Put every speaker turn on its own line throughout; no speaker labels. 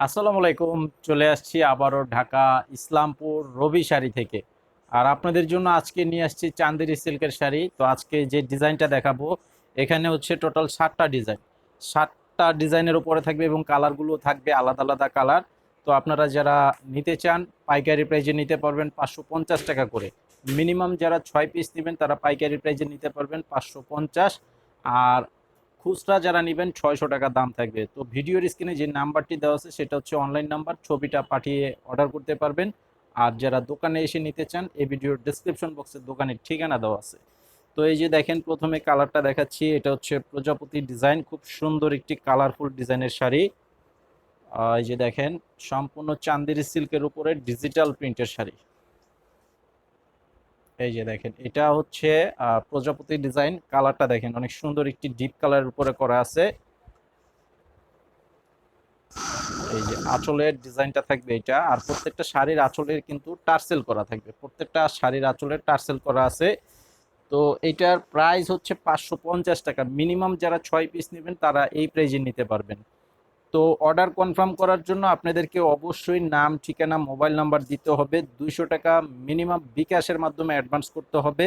আসসালামু আলাইকুম, চলে আসছি আবারও ঢাকা ইসলামপুর রবি শাড়ি থেকে। আর আপনাদের জন্য আজকে নিয়ে আসছি চান্দেরি সিল্কের শাড়ি। তো আজকে যে ডিজাইনটা দেখাবো, এখানে হচ্ছে টোটাল ষাটটা ডিজাইন। ষাটটা ডিজাইনের উপরে থাকবে এবং কালারগুলো থাকবে আলাদা আলাদা কালার। তো আপনারা যারা নিতে চান, পাইকারি প্রাইজে নিতে পারবেন পাঁচশো পঞ্চাশ টাকা করে। মিনিমাম যারা ছয় পিস নেবেন, তারা পাইকারি প্রাইজে নিতে পারবেন পাঁচশো পঞ্চাশ। আর খুচরা যারা নেবেন ছয়শো টাকা দাম থাকবে। তো ভিডিওর স্ক্রিনে যে নাম্বারটি দেওয়া আছে, সেটা হচ্ছে অনলাইন নাম্বার ছবিটা পাঠিয়ে অর্ডার করতে পারবেন। আর যারা দোকানে এসে নিতে চান, এই ভিডিওর ডিসক্রিপশন বক্সে দোকানের ঠিকানা দেওয়া আছে। তো এই যে দেখেন, প্রথমে কালারটা দেখাচ্ছি। এটা হচ্ছে প্রজাপতি ডিজাইন খুব সুন্দর একটি কালারফুল ডিজাইনের শাড়ি। এই যে দেখেন, সম্পূর্ণ চান্দেরি সিল্কের উপরে ডিজিটাল প্রিন্টের শাড়ি। এই যে দেখেন, এটা হচ্ছে প্রজাপতি ডিজাইন। কালারটা দেখেন, অনেক সুন্দর একটি ডিপ কালারের উপরে করা আছে। এই যে আঁচলের ডিজাইনটা থাকবে এটা, আর প্রত্যেকটা শাড়ির আঁচলের কিন্তু টার্সেল করা থাকবে। প্রত্যেকটা শাড়ির আঁচলের টার্সেল করা আছে। তো এটার প্রাইস হচ্ছে পাঁচশো পঞ্চাশ টাকা। মিনিমাম যারা ছয় পিস নেবেন, তারা এই প্রাইজে নিতে পারবেন। তো অর্ডার কনফার্ম করার জন্য আপনাদেরকে অবশ্যই নাম, ঠিকানা মোবাইল নাম্বার দিতে হবে। দুইশো টাকা মিনিমাম বিকাশের মাধ্যমে অ্যাডভান্স করতে হবে।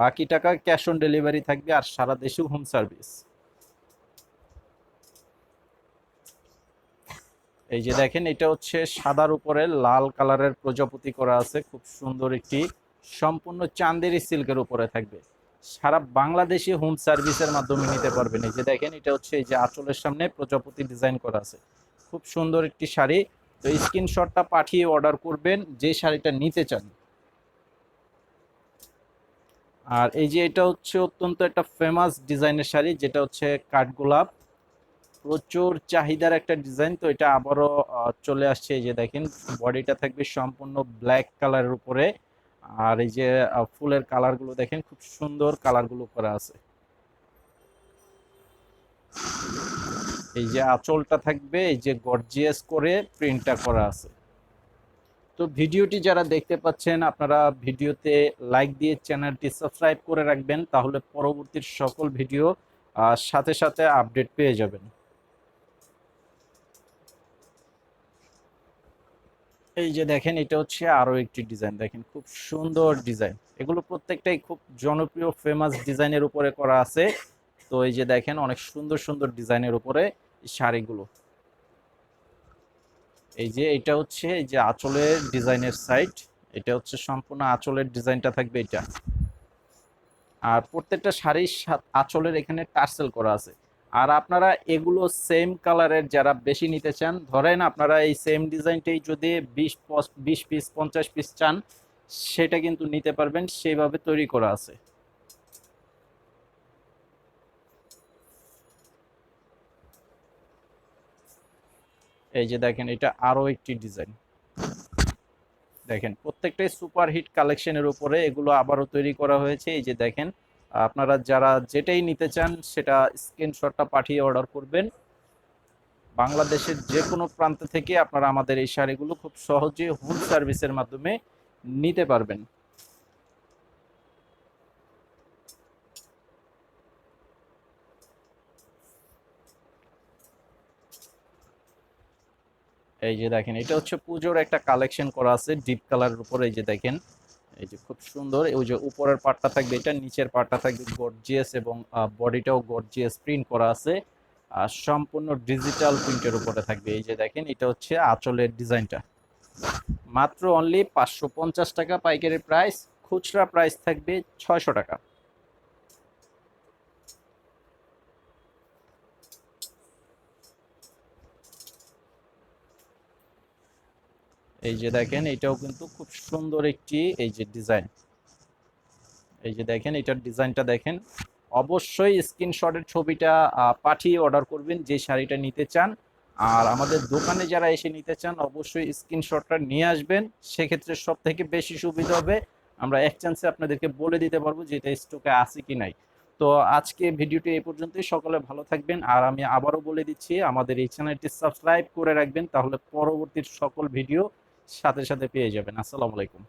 বাকি টাকা ক্যাশ অন ডেলিভারি থাকবে আর সারা দেশেও হোম সার্ভিস এই যে দেখেন, এটা হচ্ছে সাদার উপরে লাল কালারের প্রজাপতি করা আছে। খুব সুন্দর একটি, সম্পূর্ণ চান্দেরি সিল্কের উপরে থাকবে। সারা বাংলাদেশে হোম সার্ভিসের মাধ্যমে নিতে পারবেন। এই যে দেখেন, এটা হচ্ছে এই যে আঁচলের সামনে প্রজাপতি ডিজাইন করা আছে। খুব সুন্দর একটি শাড়ি। তো স্ক্রিনশটটা পাঠিয়ে অর্ডার করবেন, যে শাড়িটা নিতে চান। আর এই যে এটা হচ্ছে অত্যন্ত একটা ফেমাস ডিজাইনের শাড়ি, যেটা হচ্ছে কাঠগোলাপ। প্রচুর চাহিদার একটা ডিজাইন। তো এটা আবারও চলে আসছে। এই যে দেখেন, বডিটা থাকবে সম্পূর্ণ ব্ল্যাক কালারের উপরে। আর এই যে ফুলের কালারগুলো দেখেন, খুব সুন্দর কালারগুলো করা আছে। এই যে আঁচলটা থাকবে, এই যে গর্জিয়াস করে প্রিন্টটা করা আছে। তো ভিডিওটি যারা দেখতে পাচ্ছেন, আপনারা ভিডিওতে লাইক দিয়ে চ্যানেলটি সাবস্ক্রাইব করে রাখবেন, তাহলে পরবর্তীর সকল ভিডিও সাথে সাথে আপডেট পেয়ে যাবেন। এই যে দেখেন, এটা হচ্ছে আরও একটি ডিজাইন দেখেন, খুব সুন্দর ডিজাইন এগুলো প্রত্যেকটাই খুব জনপ্রিয় ফেমাস ডিজাইনের উপরে করা আছে। তো এই যে দেখেন, অনেক সুন্দর সুন্দর ডিজাইনের উপরে শাড়িগুলো। এই যে এটা হচ্ছে, এই যে আঁচলের ডিজাইনের সাইড এটা হচ্ছে সম্পূর্ণ আঁচলের ডিজাইনটা থাকবে এটা। আর প্রত্যেকটা শাড়ির আঁচলের এখানে টার্সেল করা আছে। আর আপনারা এগুলো সেম কালারের যারা বেশি নিতে চান, ধরেন আপনারা এই সেম ডিজাইনটাই যদি বিশ বিশ পিস, পঞ্চাশ পিস চান, সেটা কিন্তু নিতে পারবেন, সেইভাবে তৈরি করা আছে। এই যে দেখেন, এটা আরও একটি ডিজাইন দেখেন, প্রত্যেকটাই সুপার হিট কালেকশনের উপরে এগুলো আবারও তৈরি করা হয়েছে। এই যে দেখেন আপনারা যারা যেটাই নিতে চান, সেটা স্ক্রিনশটটা পাঠিয়ে অর্ডার করবেন। বাংলাদেশের যে কোনো প্রান্ত থেকে আপনারা আমাদের এই শাড়িগুলো খুব সহজে হোম সার্ভিসের মাধ্যমে নিতে পারবেন। এই যে দেখেন, এটা হচ্ছে পুজোর একটা কালেকশন করা আছে ডিপ কালারের উপরে, এই যে দেখেন। এই যে খুব সুন্দর ওই যে উপরের পার্টটা থাকবে, এটা নিচের পার্টটা থাকবে গর্জিয়াস এবং বডিটাও গর্জিয়াস প্রিন্ট করা আছে। আর সম্পূর্ণ ডিজিটাল প্রিন্টের উপরে থাকবে। এই যে দেখেন, এটা হচ্ছে আঁচলের ডিজাইনটা। মাত্র অনলি পাঁচশো পঞ্চাশ টাকা পাইকারি প্রাইস খুচরা প্রাইস থাকবে ছয়শো টাকা। এই যে দেখেন, এটাও কিন্তু খুব সুন্দর একটি, এই যে ডিজাইন। এই যে দেখেন, এটার ডিজাইনটা দেখেন। অবশ্যই স্ক্রিনশটের ছবিটা পাঠিয়ে অর্ডার করবেন, যে শাড়িটা নিতে চান। আর আমাদের দোকানে যারা এসে নিতে চান, অবশ্যই স্ক্রিনশটটা নিয়ে আসবেন। সেক্ষেত্রে সব থেকে বেশি সুবিধা হবে, আমরা এক চান্সে আপনাদেরকে বলে দিতে পারব যে এটা স্টকে আছে কি নাই। তো আজকে ভিডিওটি এই পর্যন্তই, সকলে ভালো থাকবেন। আর আমি আবারও বলে দিচ্ছি, আমাদের এই চ্যানেলটি সাবস্ক্রাইব করে রাখবেন, তাহলে পরবর্তী সকল ভিডিও সাথে সাথে পেয়ে যাবেন। আসসালামু আলাইকুম।